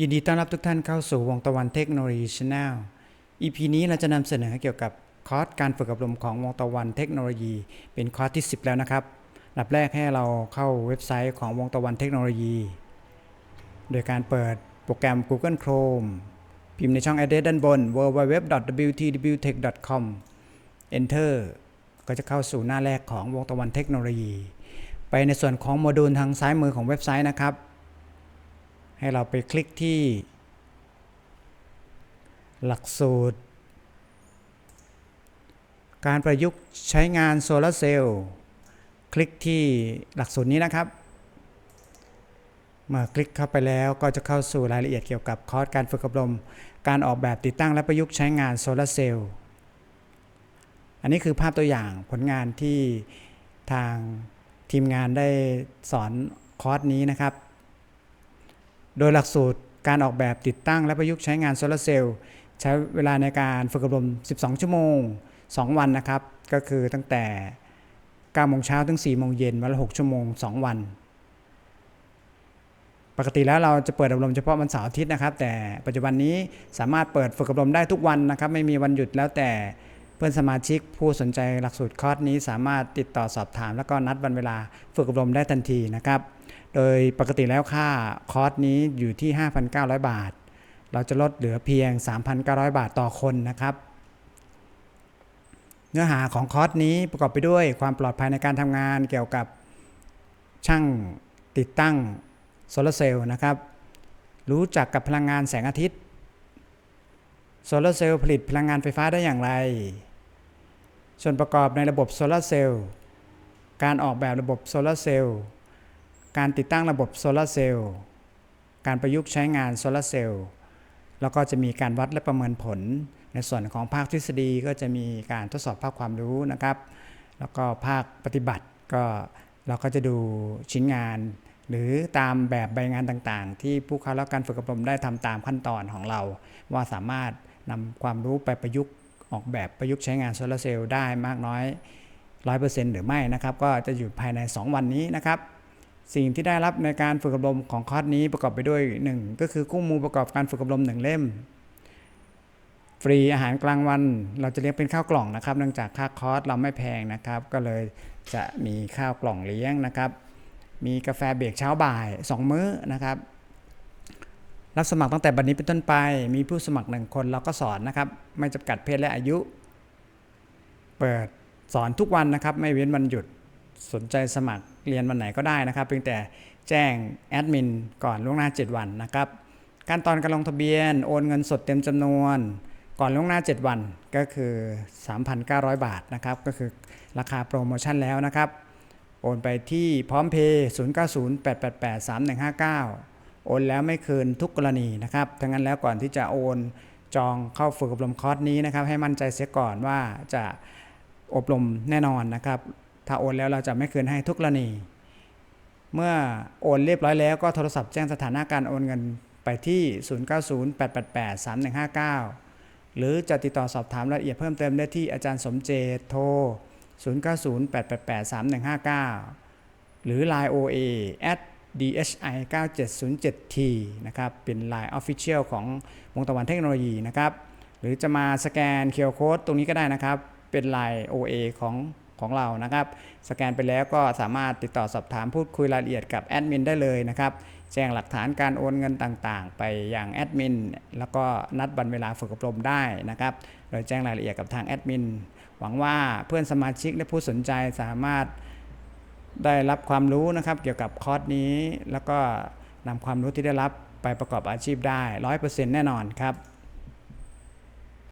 ยินดีต้อนรับทุกท่านเข้าสู่วงตะวันเทคโนโลยีช n แนล EP นี้เราจะนำเสนอเกี่ยวกับคอร์สการฝึกอบรมของวงตะวันเทคโนโลยี เป็นคอร์สที่ 10 แล้วนะครับอันดับแรกให้เราเข้าเว็บไซต์ของวงตะวันเทคโนโลยี โดยการเปิดโปรแกรม Google Chrome พิมพ์ในช่อง address ด้านบน www.wtwtech.com Enter ก็จะเข้าสู่หน้าแรกของวงตะวันเทคโนโลยี ไปในส่วนของโมดูลทางซ้ายมือของเว็บไซต์นะครับ ให้เราไปคลิกที่ หลักสูตร การประยุกต์ใช้งานโซลาร์เซลล์คลิกที่หลักสูตรนี้นะครับ เมื่อคลิกเข้าไปแล้วก็จะเข้าสู่รายละเอียดเกี่ยวกับคอร์สการฝึกอบรม การออกแบบติดตั้งและประยุกต์ใช้งานโซลาร์เซลล์อันนี้คือภาพตัวอย่างผลงานที่ทางทีมงานได้สอนคอร์สนี้นะครับ โดยหลักสูตรการออกแบบติดตั้งและประยุกต์ใช้งานโซลาร์เซลล์ใช้เวลาในการฝึกอบรม 12 ชั่วโมง 2 วันนะครับ ก็คือตั้งแต่9โมงเช้าถึง4โมงเย็นวันละ 6 ชั่วโมง 2 วัน ปกติแล้วเราจะเปิดอบรมเฉพาะวันเสาร์อาทิตย์นะครับ แต่ปัจจุบันนี้สามารถเปิดฝึกอบรมได้ทุกวันนะครับ ไม่มีวันหยุดแล้วแต่เพื่อนสมาชิกผู้สนใจหลักสูตรคอร์สนี้สามารถติดต่อสอบถาม แล้วก็นัดวันเวลาฝึกอบรมได้ทันทีนะครับ โดยปกติแล้วค่าคอร์สนี้อยู่ที่ 5,900 บาท เราจะลดเหลือเพียง 3,900 บาทต่อคนนะครับ เนื้อหาของคอร์สนี้ประกอบไปด้วยความปลอดภัยในการทำงานเกี่ยวกับช่างติดตั้งโซลาร์เซลล์นะครับ รู้จักกับพลังงานแสงอาทิตย์ โซลาร์เซลล์ผลิตพลังงานไฟฟ้าได้อย่างไร ส่วนประกอบในระบบโซลาร์เซลล์ การออกแบบระบบโซลาร์เซลล์ การติดตั้งระบบโซลาร์เซลล์การประยุกต์ใช้งานโซลาร์เซลล์แล้วก็จะมีการวัดและประเมินผล ในส่วนของภาคทฤษฎีก็จะมีการทดสอบภาคความรู้นะครับ แล้วก็ภาคปฏิบัติก็เราก็จะดูชิ้นงาน หรือตามแบบใบงานต่างๆ ที่ผู้เข้ารับการฝึกอบรมได้ทำตามขั้นตอนของเรา ว่าสามารถนำความรู้ไปประยุกต์ออกแบบประยุกต์ใช้งานโซลาร์เซลล์ได้มากน้อย 100%หรือไม่นะครับ ก็จะอยู่ภายใน 2 วันนี้นะครับ สิ่งที่ได้รับในการฝึกอบรมของคอร์สนี้ประกอบไปด้วย 1 ก็คือคู่มือประกอบการฝึกอบรม 1 เล่ม ฟรีอาหารกลางวัน เราจะเลี้ยงเป็นข้าวกล่องนะครับ เนื่องจากค่าคอร์สเราไม่แพงนะครับ ก็เลยจะมีข้าวกล่องเลี้ยงนะครับ มีกาแฟเบรกเช้าบ่าย 2 มื้อนะครับ รับสมัครตั้งแต่บัดนนี้เป็นต้นไป มีผู้สมัครหนึ่งคนเราก็สอนนะครับ ไม่จำกัดเพศและอายุ เปิดสอนทุกวันนะครับ ไม่เว้นวันหยุดสนใจสมัคร เรียนวันไหนก็ได้นะครับ เพียงแต่แจ้งแอดมินก่อนล่วงหน้า 7 วันนะครับขั้นตอนการลงทะเบียนโอนเงินสดเต็มจำนวน ก่อนล่วงหน้า 7 วันก็คือ 3,900 บาทนะครับก็คือราคาโปรโมชั่นแล้วนะครับ โอนไปที่พร้อมเพย์0908883159 โอนแล้วไม่คืนทุกกรณีนะครับทั้งนั้นแล้วก่อนที่จะโอนจองเข้าฝึกอบรมคอร์สนี้นะครับ ให้มั่นใจเสียก่อนว่าจะอบรมแน่นอนนะครับ ถ้าโอนแล้วเราจะไม่คืนให้ทุกกรณี เมื่อโอนเรียบร้อยแล้วก็โทรศัพท์แจ้งสถานะการโอนเงินไปที่ 0908883159 หรือจะติดต่อสอบถามรายละเอียดเพิ่มเติมได้ที่อาจารย์สมเจตโทร 0908883159 หรือ Line OA at dhi 9707t นะครับ เป็น Line Official ของวงตะวันเทคโนโลยีนะครับ หรือจะมาสแกน QR Code ตรงนี้ก็ได้นะครับ เป็น Line OA ของ ของเรานะครับ สแกนไปแล้วก็สามารถติดต่อสอบถามพูดคุยรายละเอียดกับแอดมินได้เลยนะครับแจ้งหลักฐานการโอนเงินต่างๆ ไปอยังแอดมินแล้วก็นัดวันเวลาฝึกอบรมได้นะครับโดยแจ้งรายละเอียดกับทางแอดมินหวังว่าเพื่อนสมาชิกและผู้สนใจสามารถได้รับความรู้นะครับ เกี่ยวกับคอร์สนี้ แล้วก็นำความรู้ที่ได้รับไปประกอบอาชีพได้ 100%แน่นอนครับ